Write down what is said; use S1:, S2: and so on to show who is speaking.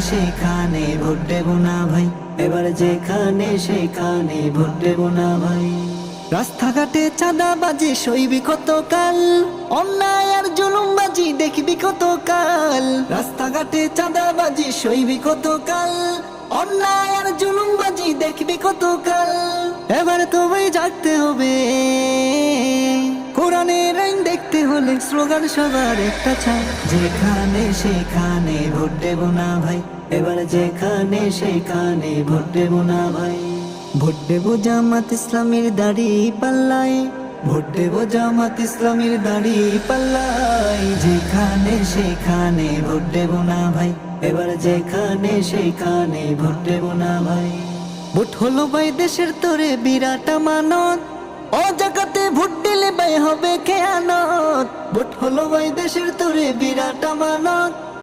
S1: সেখানে ভোট দেব না ভাই। এবার যেখানে সেখানে ভোট দেব না ভাই। রাস্তাঘাটে চাঁদাবাজি সইবি কতকাল? অন্যায় আর জুলুমবাজি দেখবি কতকাল? রাস্তাঘাটে চাঁদাবাজি সইবি অন্যায় আর জুলুমবাজি দেখবি কতকাল? এবার তবে জাগতে হবে। হলে স্লোগান সবার একটা ছাড় যেখানে সেখানে ভোট দেব না ভাই। এবার যেখানে সেখানে ভোট দেব না ভাই। ভোট দেব জামাত ইসলামের দাড়ি পাল্লায়। ভোট দেব জামাত ইসলামের দাড়ি পাল্লাই যেখানে সেখানে ভোট দেব না ভাই। এবার যেখানে সেখানে ভোট দেব না ভাই। ভোট হলো ভাই দেশের তোরে বিরাট মানত ও জায়গাতে ভোট দিলে ভাই হবে খেয়ানত। ভোট হলো ওই দেশের তোরে বিরাট মানত